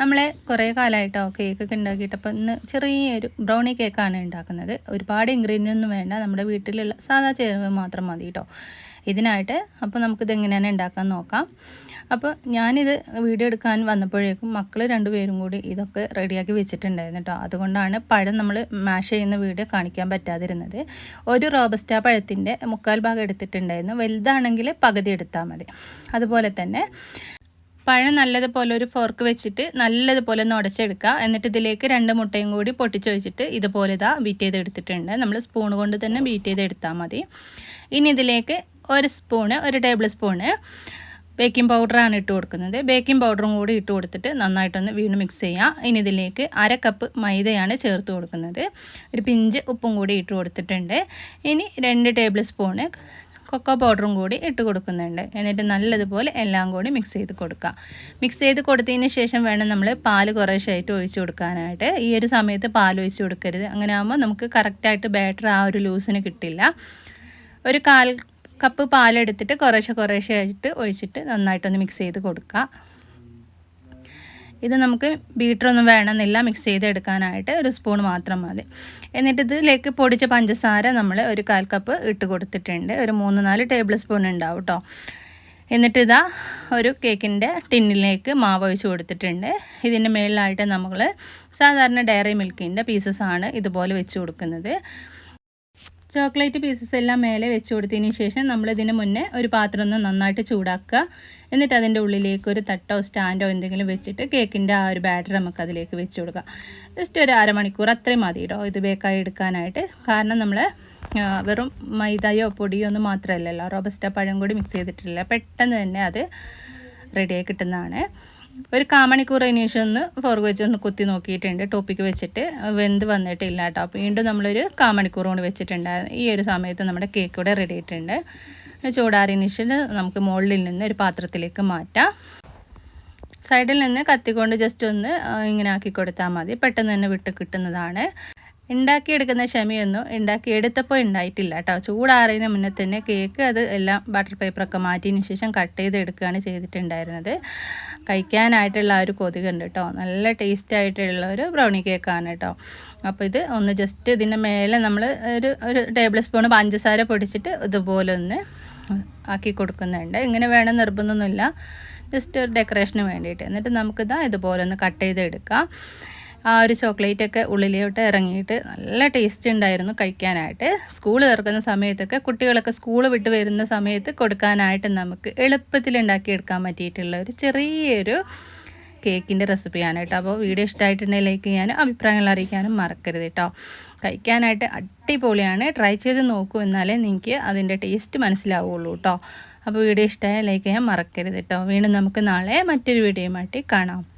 നമ്മൾ കുറേ കാലമായിട്ടോ കേക്കൊക്കെ ഉണ്ടാക്കിയിട്ട് അപ്പോൾ ഇന്ന് ചെറിയൊരു ബ്രൗണി കേക്കാണ് ഉണ്ടാക്കുന്നത്. ഒരുപാട് ഇൻഗ്രീഡിയന്റ് ഒന്നും വേണ്ട. നമ്മുടെ വീട്ടിലുള്ള സാധാ ചേരുവ മാത്രം മതി കേട്ടോ ഇതിനായിട്ട് അപ്പോൾ നമുക്കിത് എങ്ങനെയാണ് ഉണ്ടാക്കാൻ നോക്കാം. അപ്പോൾ ഞാനിത് വീഡിയോ എടുക്കാൻ വന്നപ്പോഴേക്കും മക്കൾ രണ്ടുപേരും കൂടി ഇതൊക്കെ റെഡിയാക്കി വെച്ചിട്ടുണ്ടായിരുന്നു കേട്ടോ അതുകൊണ്ടാണ് പഴം നമ്മൾ മാഷ് ചെയ്യുന്ന വീഡിയോ കാണിക്കാൻ പറ്റാതിരുന്നത്. ഒരു റോബസ്റ്റ പഴത്തിന്റെ മുക്കാൽ ഭാഗം എടുത്തിട്ടുണ്ടായിരുന്നു. വലുതാണെങ്കിൽ പകുതി എടുത്താൽ മതി. അതുപോലെ തന്നെ പഴം നല്ലതുപോലെ ഒരു ഫോർക്ക് വെച്ചിട്ട് നല്ലതുപോലെ ഒന്ന് ഉടച്ചെടുക്കുക. എന്നിട്ട് ഇതിലേക്ക് രണ്ട് മുട്ടയും കൂടി പൊട്ടിച്ച് വെച്ചിട്ട് ഇതുപോലെ ഇതാ ബീറ്റ് ചെയ്ത് എടുത്തിട്ടുണ്ട് നമ്മൾ സ്പൂൺ കൊണ്ട് തന്നെ ബീറ്റ് ചെയ്ത് എടുത്താൽ മതി. ഇനി ഇതിലേക്ക് ഒരു സ്പൂണ് ഒരു ടേബിൾ സ്പൂണ് ബേക്കിംഗ് പൗഡറാണ് ഇട്ട് കൊടുക്കുന്നത്. ബേക്കിംഗ് പൗഡറും കൂടി ഇട്ട് കൊടുത്തിട്ട് നന്നായിട്ടൊന്ന് വീണ്ടും മിക്സ് ചെയ്യാം. ഇനി ഇതിലേക്ക് അര കപ്പ് മൈദയാണ് ചേർത്ത് കൊടുക്കുന്നത്. ഒരു പിഞ്ച് ഉപ്പും കൂടി ഇട്ട് കൊടുത്തിട്ടുണ്ട്. ഇനി രണ്ട് ടേബിൾ സ്പൂണ് കൊക്കോ പൗഡറും കൂടി ഇട്ട് കൊടുക്കുന്നുണ്ട്. എന്നിട്ട് നല്ലതുപോലെ എല്ലാം കൂടി മിക്സ് ചെയ്ത് കൊടുക്കുക മിക്സ് ചെയ്ത് കൊടുത്തതിന് ശേഷം വേണം നമ്മൾ പാൽ കുറേശ്ശായിട്ട് ഒഴിച്ച് കൊടുക്കാനായിട്ട്. ഈ ഒരു സമയത്ത് പാൽ ഒഴിച്ച് കൊടുക്കരുത്. അങ്ങനെ ആകുമ്പോൾ നമുക്ക് കറക്റ്റായിട്ട് ബാറ്റർ ആ ഒരു ലൂസിന് കിട്ടില്ല. ഒരു കാൽ കപ്പ് പാലെടുത്തിട്ട് കുറേശ്ശെ കുറേശ്ശെ ആയിട്ട് ഒഴിച്ചിട്ട് നന്നായിട്ടൊന്ന് മിക്സ് ചെയ്ത് കൊടുക്കുക ഇത് നമുക്ക് ബീറ്ററൊന്നും വേണമെന്നില്ല. മിക്സ് ചെയ്തെടുക്കാനായിട്ട് ഒരു സ്പൂൺ മാത്രം മതി. എന്നിട്ട് ഇതിലേക്ക് പൊടിച്ച പഞ്ചസാര നമ്മൾ ഒരു കാൽ കപ്പ് ഇട്ട് കൊടുത്തിട്ടുണ്ട്. ഒരു മൂന്ന് നാല് ടേബിൾ സ്പൂൺ ഉണ്ടാവും കേട്ടോ എന്നിട്ട് ഇതാ ഒരു കേക്കിന്റെ ടിന്നിലേക്ക് മാവ് ഒഴിച്ച് കൊടുത്തിട്ടുണ്ട്. ഇതിന്റെ മുകളിലായിട്ട് നമ്മൾ സാധാരണ ഡയറി മിൽക്കിന്റെ പീസസ് ആണ് ഇതുപോലെ വെച്ച് കൊടുക്കുന്നത്. ചോക്ലേറ്റ് പീസസ് എല്ലാം മേലെ വെച്ച് കൊടുത്തതിന് ശേഷം നമ്മളിതിന് മുന്നേ ഒരു പാത്രം ഒന്ന് നന്നായിട്ട് ചൂടാക്കുക. എന്നിട്ട് അതിന്റെ ഉള്ളിലേക്ക് ഒരു തട്ടോ സ്റ്റാൻഡോ എന്തെങ്കിലും വെച്ചിട്ട് കേക്കിന്റെ ആ ഒരു ബാറ്റർ നമുക്ക് അതിലേക്ക് വെച്ച് കൊടുക്കാം. ജസ്റ്റ് ഒരു അരമണിക്കൂർ അത്രയും മതി കേട്ടോ ഇത് ബേക്കായി എടുക്കാനായിട്ട്. കാരണം നമ്മൾ വെറും മൈദയോ പൊടിയോ ഒന്നും മാത്രമല്ലല്ലോ. റോബസ്റ്റ പഴം കൂടി മിക്സ് ചെയ്തിട്ടില്ല. പെട്ടെന്ന് തന്നെ അത് റെഡിയായി കിട്ടുന്നതാണ്. ഒരു കാമണിക്കൂർ അതിനുശേഷം ഒന്ന് ഫോർക്ക് വെച്ച് ഒന്ന് കുത്തി നോക്കിയിട്ടുണ്ട്. ടോപ്പിക്ക് വെച്ചിട്ട് വെന്ത് വന്നിട്ടില്ല കേട്ടോ വീണ്ടും നമ്മളൊരു കാമണിക്കൂർ കൊണ്ട് വെച്ചിട്ടുണ്ടായിരുന്നു ഈ ഒരു സമയത്ത് നമ്മുടെ കേക്ക് ഇവിടെ റെഡി ആയിട്ടുണ്ട്. ചൂടാറിയതിന് ശേഷം നമുക്ക് മുകളിൽ നിന്ന് ഒരു പാത്രത്തിലേക്ക് മാറ്റാം. സൈഡിൽ നിന്ന് കത്തിക്കൊണ്ട് ജസ്റ്റ് ഒന്ന് ഇങ്ങനെ ആക്കി കൊടുത്താൽ മതി. പെട്ടെന്ന് തന്നെ വിട്ട് കിട്ടുന്നതാണ്. ഉണ്ടാക്കിയെടുക്കുന്ന ക്ഷമയൊന്നും ഉണ്ടാക്കിയെടുത്തപ്പോൾ ഉണ്ടായിട്ടില്ല കേട്ടോ. ചൂടാറിയതിന് മുന്നേ തന്നെ കേക്ക് അത് എല്ലാം ബട്ടർ പേപ്പറൊക്കെ മാറ്റിയതിന് ശേഷം കട്ട് ചെയ്തെടുക്കുകയാണ് ചെയ്തിട്ടുണ്ടായിരുന്നത്. കഴിക്കാനായിട്ടുള്ള ആ ഒരു കൊതുകുണ്ട് കേട്ടോ. നല്ല ടേസ്റ്റ് ആയിട്ടുള്ള ഒരു ബ്രൗണി കേക്കാണ് കേട്ടോ. അപ്പോൾ ഇത് ഒന്ന് ജസ്റ്റ് ഇതിന്റെ മേലെ നമ്മൾ ഒരു ഒരു ടേബിൾ സ്പൂൺ പഞ്ചസാര പൊടിച്ചിട്ട് ഇതുപോലെ ഒന്ന് ആക്കി കൊടുക്കുന്നുണ്ട്. ഇങ്ങനെ വേണം നിർബന്ധമൊന്നുമില്ല. ജസ്റ്റ് ഒരു ഡെക്കറേഷന് വേണ്ടിയിട്ട്. എന്നിട്ട് നമുക്കിതാ ഇതുപോലെ ഒന്ന് കട്ട് ചെയ്തെടുക്കാം. ആ ഒരു ചോക്ലേറ്റൊക്കെ ഉള്ളിലോട്ട് ഇറങ്ങിയിട്ട് നല്ല ടേസ്റ്റ് ഉണ്ടായിരുന്നു കഴിക്കാനായിട്ട്. സ്കൂൾ തുറക്കുന്ന സമയത്തൊക്കെ കുട്ടികളൊക്കെ സ്കൂൾ വിട്ട് വരുന്ന സമയത്ത് കൊടുക്കാനായിട്ട് നമുക്ക് എളുപ്പത്തിൽ ഉണ്ടാക്കിയെടുക്കാൻ പറ്റിയിട്ടുള്ള ഒരു ചെറിയൊരു കേക്കിന്റെ റെസിപ്പിയാണ് കേട്ടോ. അപ്പോൾ വീഡിയോ ഇഷ്ടമായിട്ടുണ്ടെങ്കിൽ ലൈക്ക് അഭിപ്രായങ്ങൾ അറിയിക്കാനും മറക്കരുത് കേട്ടോ. കഴിക്കാനായിട്ട് അടിപൊളിയാണ്. ട്രൈ ചെയ്ത് നോക്കൂ എന്നാലേ നിങ്ങൾക്ക് അതിന്റെ ടേസ്റ്റ് മനസ്സിലാവുള്ളൂ കേട്ടോ. അപ്പോൾ വീഡിയോ ഇഷ്ടമായ ലൈക്ക് ചെയ്യാൻ മറക്കരുത് കേട്ടോ. വീണ്ടും നമുക്ക് നാളെ മറ്റൊരു വീഡിയോ മാറ്റി കാണാം.